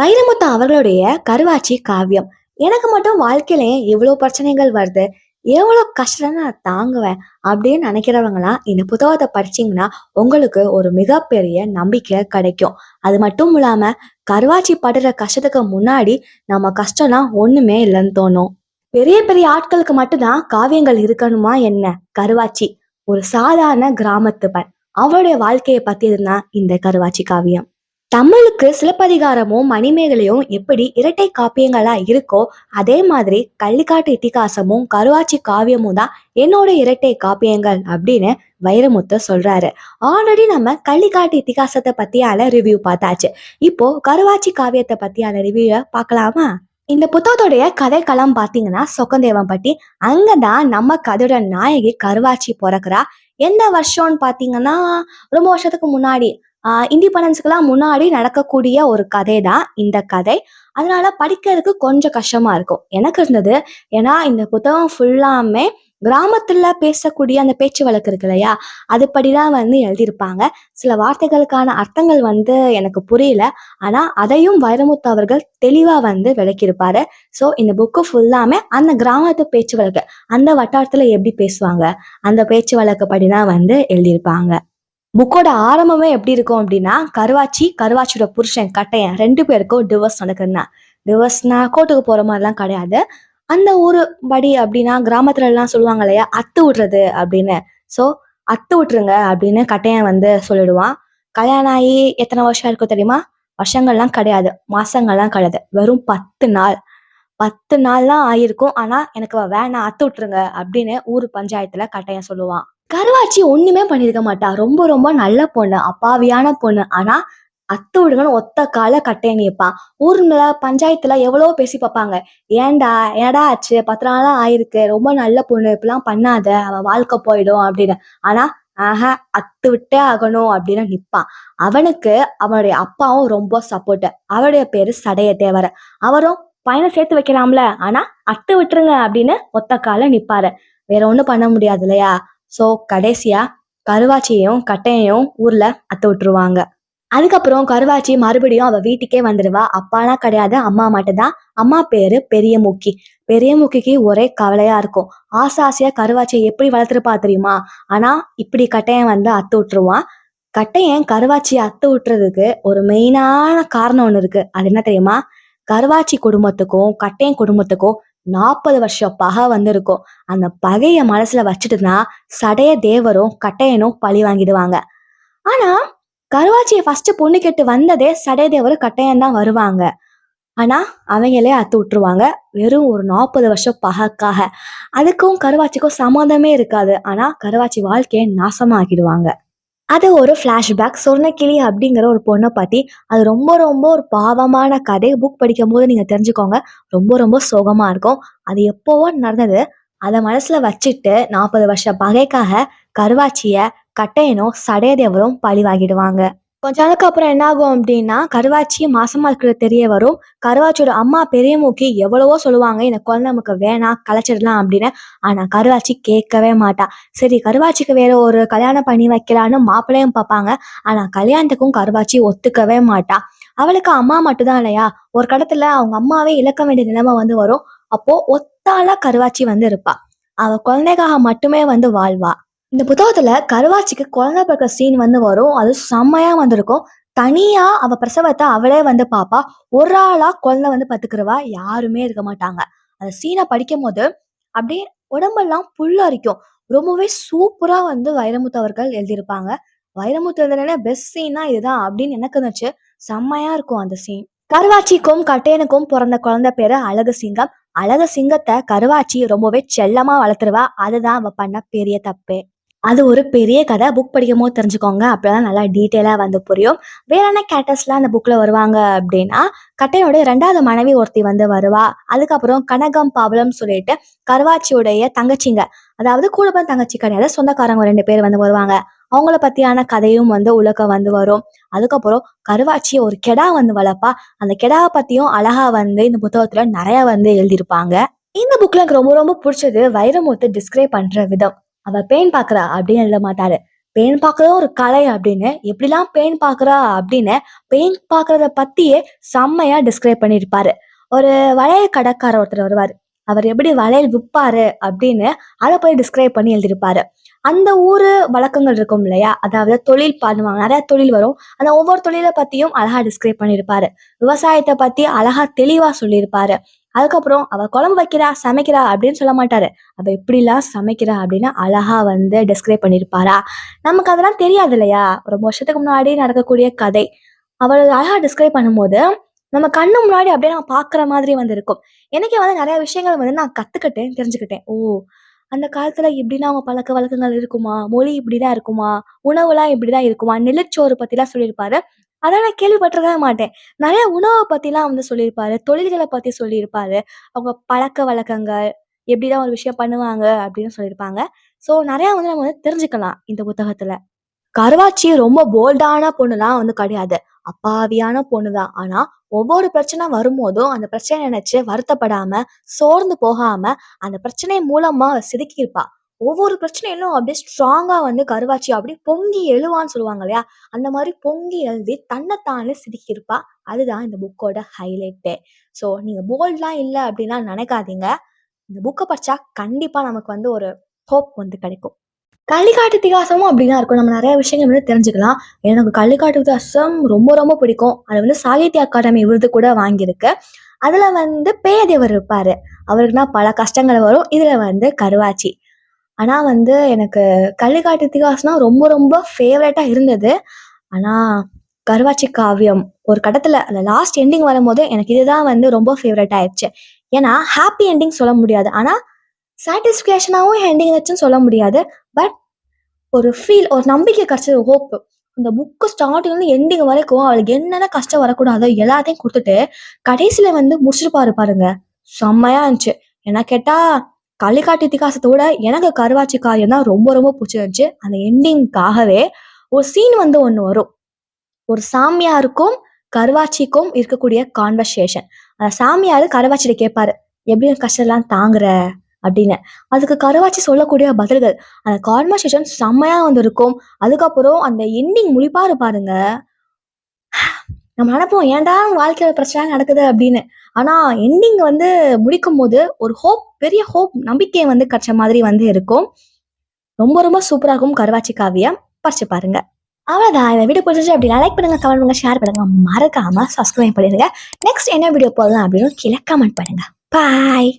வைரமுத்து அவர்களுடைய கருவாச்சி காவியம். எனக்கு மட்டும் வாழ்க்கையில எவ்வளோ பிரச்சனைகள் வருது. எவ்வளோ கஷ்டம் நான் தாங்குவேன் அப்படின்னு நினைக்கிறவங்களாம் இந்த புத்தகத்தை படிச்சீங்கன்னா உங்களுக்கு ஒரு மிகப்பெரிய நம்பிக்கை கிடைக்கும். அது மட்டும் இல்லாம கருவாச்சி படுற கஷ்டத்துக்கு முன்னாடி நம்ம கஷ்டம்லாம் ஒண்ணுமே இல்லைன்னு தோணும். பெரிய பெரிய ஆட்களுக்கு மட்டும்தான் காவியங்கள் இருக்கணுமா என்ன? கருவாச்சி. ஒரு சாதாரண கிராமத்து பெண். அவளுடைய வாழ்க்கையை பத்தியது இந்த கருவாச்சி காவியம். தமிழுக்கு சிலப்பதிகாரமும் மணிமேகலையும் எப்படி இரட்டை காப்பியங்களா இருக்கோ அதே மாதிரி கள்ளிக்காட்டு இத்திகாசமும் கருவாச்சி காவியமும் தான் என்னோட இரட்டை காப்பியங்கள் அப்படின்னு வைரமுத்து சொல்றாரு. ஆல்ரெடி நம்ம கள்ளிக்காட்டு இத்திகாசத்தை பத்தியான ரிவ்யூ பார்த்தாச்சு. இப்போ கருவாச்சி காவியத்தை பத்தியான ரிவ்யூவை பார்க்கலாமா? இந்த புத்தகத்துடைய கதைக்களம் பார்த்தீங்கன்னா சொக்கந்தேவம்பட்டி. அங்கதான் நம்ம கதையோட நாயகி கருவாச்சி பிறக்கிறா. எந்த வருஷம்னு பார்த்தீங்கன்னா ரொம்ப வருஷத்துக்கு முன்னாடி. இண்டிபெண்டன்ஸுக்கெல்லாம் முன்னாடி நடக்கக்கூடிய ஒரு கதை தான் இந்த கதை. அதனால படிக்கிறதுக்கு கொஞ்சம் கஷ்டமா இருக்கும். எனக்கு இருந்தது ஏன்னா இந்த புத்தகம் ஃபுல்லாமே கிராமத்துல பேசக்கூடிய அந்த பேச்சு வழக்கு இருக்கு இல்லையா? அதுபடிதான் வந்து எழுதியிருப்பாங்க. சில வார்த்தைகளுக்கான அர்த்தங்கள் வந்து எனக்கு புரியல. ஆனா அதையும் வைரமுத்து அவர்கள் தெளிவா வந்து விளக்கியிருப்பாரு. ஸோ இந்த புக்கு ஃபுல்லாமே அந்த கிராமத்து பேச்சு வழக்கு அந்த வட்டாரத்துல எப்படி பேசுவாங்க அந்த பேச்சு வழக்கு படிதான் வந்து எழுதியிருப்பாங்க. புக்கோட ஆரம்பமே எப்படி இருக்கும் அப்படின்னா கருவாச்சி கருவாச்சியோட புருஷன் கட்டையன் ரெண்டு பேருக்கும் டிவர்ஸ் நடக்குதுன்னா டிவர்ஸ்னா கோர்ட்டுக்கு போற மாதிரிலாம் கிடையாது. அந்த ஊரு படி அப்படின்னா கிராமத்துல எல்லாம் சொல்லுவாங்க இல்லையா அத்து விடுறது அப்படின்னு. ஸோ அத்து விட்டுருங்க அப்படின்னு கட்டையன் வந்து சொல்லிடுவான். கல்யாணம் ஆகி எத்தனை வருஷம் இருக்கும் தெரியுமா? வருஷங்கள்லாம் கிடையாது. மாசங்கள்லாம் கிடையாது. வெறும் பத்து நாள். பத்து நாள்லாம் ஆயிருக்கும். ஆனா எனக்கு வேணாம் அத்து விட்டுருங்க அப்படின்னு ஊர் பஞ்சாயத்துல கட்டையன் சொல்லுவான். கருவாச்சி ஒண்ணுமே பண்ணிருக்க மாட்டா. ரொம்ப ரொம்ப நல்ல பொண்ணு அப்பாவியான பொண்ணு. ஆனா அத்து விடுங்கன்னு ஒத்த கால கட்டைய நிற்பான் ஊர்ல பஞ்சாயத்துல எவ்வளவோ பேசி பார்ப்பாங்க. ஏன்டா ஏடா ஆச்சு? பத்து நாளா ஆயிருக்கு. ரொம்ப நல்ல பொண்ணு. இப்படிலாம் பண்ணாத. அவ வாழ்க்கை போயிடும் அப்படின்னு. ஆனா ஆஹா அத்து விட்டே ஆகணும் அப்படின்னு நிப்பான் அவனுக்கு அவனுடைய அப்பாவும் ரொம்ப சப்போர்ட் அவருடைய பேரு சடைய தேவர. அவரும் பையனை சேர்த்து வைக்கலாம்ல. ஆனா அத்து விட்டுருங்க அப்படின்னு ஒத்த கால நிப்பாரு. வேற ஒண்ணும் பண்ண முடியாது இல்லையா? ஸோ கடைசியா கருவாச்சியையும் கட்டையையும் ஊர்ல அத்து விட்டுருவாங்க. அதுக்கப்புறம் கருவாச்சி மறுபடியும் அவ வீட்டுக்கே வந்துடுவா அப்பாலாம் கிடையாது அம்மா மட்டும்தான். அம்மா பேரு பெரிய மூக்கி பெரிய மூக்கிக்கு ஒரே கவலையா இருக்கும். ஆசை ஆசையா கருவாச்சியை எப்படி வளர்த்துருப்பா தெரியுமா? ஆனா இப்படி கட்டையன் வந்து அத்து விட்டுருவான் கட்டையன் கருவாச்சியை அத்து விட்டுறதுக்கு ஒரு மெயினான காரணம் ஒண்ணு இருக்கு. அது என்ன தெரியுமா? கருவாச்சி குடும்பத்துக்கும் கட்டையன் குடும்பத்துக்கும் நாற்பது வருஷம் பகை வந்திருக்கும். அந்த பகைய மனசுல வச்சுட்டு தான் சடைய தேவரும் கட்டையனும் பழி வாங்கிடுவாங்க. ஆனா கருவாச்சியை ஃபர்ஸ்ட் பொண்ணு கேட்டு வந்ததே சடையதேவரும் கட்டையன் தான் வருவாங்க. ஆனா அவங்களே அத்து விட்டுருவாங்க. வெறும் ஒரு நாற்பது வருஷம் பகக்காக. அதுக்கும் கருவாச்சிக்கும் சம்மந்தமே இருக்காது. ஆனா கருவாச்சி வாழ்க்கையை நாசமாக்கிடுவாங்க. அது ஒரு ஃப்ளாஷ்பேக் சொர்ணக்கிளி அப்படிங்கிற ஒரு பொண்ணை பற்றி அது ரொம்ப ரொம்ப ஒரு பாவமான கதை. புக் படிக்கும் போது நீங்கள் தெரிஞ்சுக்கோங்க. ரொம்ப ரொம்ப சோகமாக இருக்கும். அது எப்போவோ நடந்தது. அதை மனசில் வச்சுட்டு நாற்பது வருஷம் பகைக்காக கருவாச்சியை கட்டையனும் சடையதேவரும் பழி வாங்கிடுவாங்க கொஞ்ச நாளுக்கு அப்புறம் என்ன ஆகும் அப்படின்னா கருவாச்சி மாசமா இருக்கிறது தெரிய வரும். கருவாச்சியோட அம்மா பெரிய மூக்கி எவ்வளவோ சொல்லுவாங்க இந்த குழந்தை நமக்கு வேணாம் கலைச்சிடலாம் அப்படின்னு. ஆனா கருவாச்சி கேட்கவே மாட்டா. சரி கருவாச்சிக்கு வேற ஒரு கல்யாணம் பண்ணி வைக்கலான்னு மாப்பிள்ளையும் பார்ப்பாங்க. ஆனா கல்யாணத்துக்கும் கருவாச்சி ஒத்துக்கவே மாட்டா. அவளுக்கு அம்மா மட்டும்தான் இல்லையா? ஒரு கடத்துல அவங்க அம்மாவே இழக்க வேண்டிய நிலைமை வந்து வரும். அப்போ ஒத்தாளா கருவாச்சி வந்து இருப்பா. அவ குழந்தைக்காக மட்டுமே வந்து வாழ்வா. இந்த புத்தகத்துல கருவாச்சிக்கு குழந்தை பிறக்க சீன் வந்து வரும். அது செம்மையா வந்திருக்கும். தனியா அவ பிரசவத்தை அவளே வந்து பாப்பா. ஒரு ஆளா குழந்தை வந்து பத்துக்கிறவா யாருமே இருக்க மாட்டாங்க. அந்த சீனை படிக்கும் போது அப்படியே உடம்பெல்லாம் புல்லரிக்கும் ரொம்பவே சூப்பரா வந்து வைரமுத்து அவர்கள் எழுதியிருப்பாங்க. வைரமுத்து எழுதுனா பெஸ்ட் சீனா இதுதான் அப்படின்னு எனக்கு இருந்துச்சு செம்மையா இருக்கும் அந்த சீன் கருவாச்சிக்கும் கட்டையனுக்கும் பிறந்த குழந்தை பேரு அழகு சிங்கம். அழகு சிங்கத்தை கருவாச்சி ரொம்பவே செல்லமா வளர்த்துருவா. அதுதான் அவ பண்ண பெரிய தப்பு. அது ஒரு பெரிய கதை. புக் படிக்கும் போது தெரிஞ்சுக்கோங்க. அப்போதான் நல்லா டீட்டெயிலாக வந்து புரியும். வேற என்ன கேரக்டர்ஸ்லாம் அந்த புக்கில் வருவாங்க அப்படின்னா கட்டையோட ரெண்டாவது மனைவி ஒருத்தி வந்து வருவா. அதுக்கப்புறம் கனகம் பாவலம் சொல்லிட்டு கருவாச்சியுடைய தங்கச்சிங்க அதாவது கூட பிறந்த தங்கச்சி கிடையாது சொந்தக்காரங்க ரெண்டு பேர் வந்து வருவாங்க. அவங்கள பத்தியான கதையும் வந்து உலக வந்து வரும். அதுக்கப்புறம் கருவாச்சி ஒரு கெடா வந்து வளர்ப்பா. அந்த கெடாவை பத்தியும் அழகா வந்து இந்த புத்தகத்துல நிறைய வந்து எழுதியிருப்பாங்க. இந்த புக்ல எனக்கு ரொம்ப ரொம்ப பிடிச்சது வைரமுத்து டிஸ்கிரைப் பண்ற விதம். அவ பெயின் பாக்குறா அப்படின்னு எழுத மாட்டாரு. பேன் பார்க்கறதும் ஒரு கலை அப்படின்னு. எப்படிலாம் பேன் பார்க்குறா அப்படின்னு பேன் பார்க்கறத பத்தியே செம்மையா டிஸ்கிரைப் பண்ணியிருப்பாரு. ஒரு வளையல் கடைக்காரர் ஒருத்தர் வருவார். அவர் எப்படி வளையல் விற்பாரு அப்படின்னு அதை போய் டிஸ்கிரைப் பண்ணி எழுதியிருப்பாரு. அந்த ஊரு வழக்கங்கள் இருக்கும் இல்லையா? அதாவது தொழில் பண்ணுவாங்க நிறைய தொழில் வரும். அந்த ஒவ்வொரு தொழிலை பத்தியும் அழகா டிஸ்கிரைப் பண்ணியிருப்பாரு. விவசாயத்தை பத்தி அழகா தெளிவா சொல்லியிருப்பாரு. அதுக்கப்புறம் அவ குழம்பு வைக்கிறா சமைக்கிறா அப்படின்னு சொல்ல மாட்டாரு. அவ எப்படிலாம் சமைக்கிறா அப்படின்னு அழகா வந்து டிஸ்கிரைப் பண்ணியிருப்பாரா நமக்கு அதெல்லாம் தெரியாது இல்லையா? ரொம்ப வருஷத்துக்கு முன்னாடி நடக்கக்கூடிய கதை. அவர் அழகா டிஸ்கிரைப் பண்ணும்போது நம்ம கண்ணு முன்னாடி அப்படியே நான் பார்க்குற மாதிரி வந்து இருக்கும் எனக்கே வந்து நிறைய விஷயங்கள் வந்து நான் கத்துக்கிட்டேன் தெரிஞ்சுக்கிட்டேன். ஓ அந்த காலத்துல இப்படின்னா அவங்க பழக்க வழக்கங்கள் இருக்குமா? மொழி இப்படிதான் இருக்குமா? உணவுலாம் இப்படிதான் இருக்குமா? நெல்லிச்சோறு பற்றிலாம் சொல்லியிருப்பாரு. அதெல்லாம் நான் கேள்விப்பட்டிருக்கவே மாட்டேன். நிறைய உணவை பற்றிலாம் வந்து சொல்லியிருப்பாரு. தொழில்களை பற்றி சொல்லியிருப்பாரு. அவங்க பழக்க வழக்கங்கள் எப்படிதான் ஒரு விஷயம் பண்ணுவாங்க அப்படின்னு சொல்லியிருப்பாங்க. ஸோ நிறையா வந்து நம்ம வந்து தெரிஞ்சுக்கலாம் இந்த புத்தகத்தில். கருவாச்சி ரொம்ப போல்டான பொண்ணுலாம் வந்து கிடையாது. அப்பாவியான பொண்ணுதான். ஆனா ஒவ்வொரு பிரச்சனை வரும்போதும் அந்த பிரச்சனை நினைச்சு வருத்தப்படாம சோர்ந்து போகாம அந்த பிரச்சனை மூலமா சிதுக்கியிருப்பா. ஒவ்வொரு பிரச்சனையிலும் அப்படியே ஸ்ட்ராங்காக வந்து கருவாச்சி அப்படியே பொங்கி எழுவான்னு சொல்லுவாங்க இல்லையா? அந்த மாதிரி பொங்கி எழுதி தன்னைத்தானே சிரிக்கிருப்பா. அதுதான் இந்த புக்கோட ஹைலைட்டே ஸோ நீங்கள் போல்ட்லாம் இல்லை அப்படின்லாம் நினைக்காதீங்க. இந்த புக்கை படித்தா கண்டிப்பாக நமக்கு வந்து ஒரு ஹோப் வந்து கிடைக்கும். கள்ளிக்காட்டு இத்திகாசமும் அப்படிதான் இருக்கும். நம்ம நிறைய விஷயங்கள் வந்து தெரிஞ்சுக்கலாம். எனக்கு கள்ளிக்காட்டு இத்திகாசம் ரொம்ப ரொம்ப பிடிக்கும். அது வந்து சாகித்ய அகாடமி விருது கூட வாங்கியிருக்கு. அதில் வந்து பேயதேவர் இருப்பார். அவருக்குனா பல கஷ்டங்கள் வரும். இதில் வந்து கருவாச்சி. ஆனால் வந்து எனக்கு கள்ளிக்காட்டு இதிகாசம்னா ரொம்ப ரொம்ப ஃபேவரட்டாக இருந்தது. ஆனால் கருவாச்சி காவியம் ஒரு கட்டத்தில் அந்த லாஸ்ட் எண்டிங் வரும்போது எனக்கு இதுதான் வந்து ரொம்ப ஃபேவரட் ஆயிடுச்சு. ஏன்னா ஹாப்பி எண்டிங் சொல்ல முடியாது. ஆனால் சாட்டிஸ்ஃபேக்ஷனாகவும் எண்டிங் வச்சுன்னு சொல்ல முடியாது. பட் ஒரு ஃபீல் ஒரு நம்பிக்கை கிடச்சது ஹோப் அந்த புக்கு ஸ்டார்டிங்லேருந்து எண்டிங் வரைக்கும் அவளுக்கு என்னென்ன கஷ்டம் வரக்கூடாதோ எல்லாத்தையும் கொடுத்துட்டு கடைசியில் வந்து முடிச்சிருப்பாரு பாருங்க. செம்மையா இருந்துச்சு. என்ன கேட்டால் களிக்காட்டு இத்திகாசத்தோட எனக்கு கருவாச்சி காரியம் தான் ரொம்ப ரொம்ப பிடிச்சிருந்துச்சு அந்த எண்டிங்காகவே ஒரு சீன் வந்து ஒன்று வரும். ஒரு சாமியாருக்கும் கருவாச்சிக்கும் இருக்கக்கூடிய கான்வர்சேஷன் அந்த சாமியார் கருவாச்சிட்ட கேட்பாரு எப்படி கஷ்டம்லாம் தாங்குற? அப்படின்னு. அதுக்கு கருவாச்சி சொல்லக்கூடிய பதில்கள் அந்த கான்வர்சேஷன் செம்மையா வந்து இருக்கும் அதுக்கப்புறம் அந்த எண்டிங் முடிப்பாரு பாருங்க. நம்ம நினைப்போம் ஏன்டா வாழ்க்கையில பிரச்சனை நடக்குது? அப்படின்னு. ஆனா எண்டிங் வந்து முடிக்கும் போது ஒரு ஹோப் பெரிய ஹோப் நம்பிக்கை வந்து கிடைச்ச மாதிரி வந்து இருக்கும். ரொம்ப ரொம்ப சூப்பரா இருக்கும் கருவாச்சி காவியம் படிச்சு பாருங்க. அவ்வளோதான் இந்த வீடியோ பிடிச்சிச்சு அப்படின்னா லைக் பண்ணுங்க கமெண்ட் பண்ணுங்க ஷேர் பண்ணுங்க. மறக்காம சப்ஸ்கிரைப் பண்ணிடுங்க. நெக்ஸ்ட் என்ன வீடியோ போடலாம் அப்படின்னு கீழே கமெண்ட் பண்ணுங்க. பாய்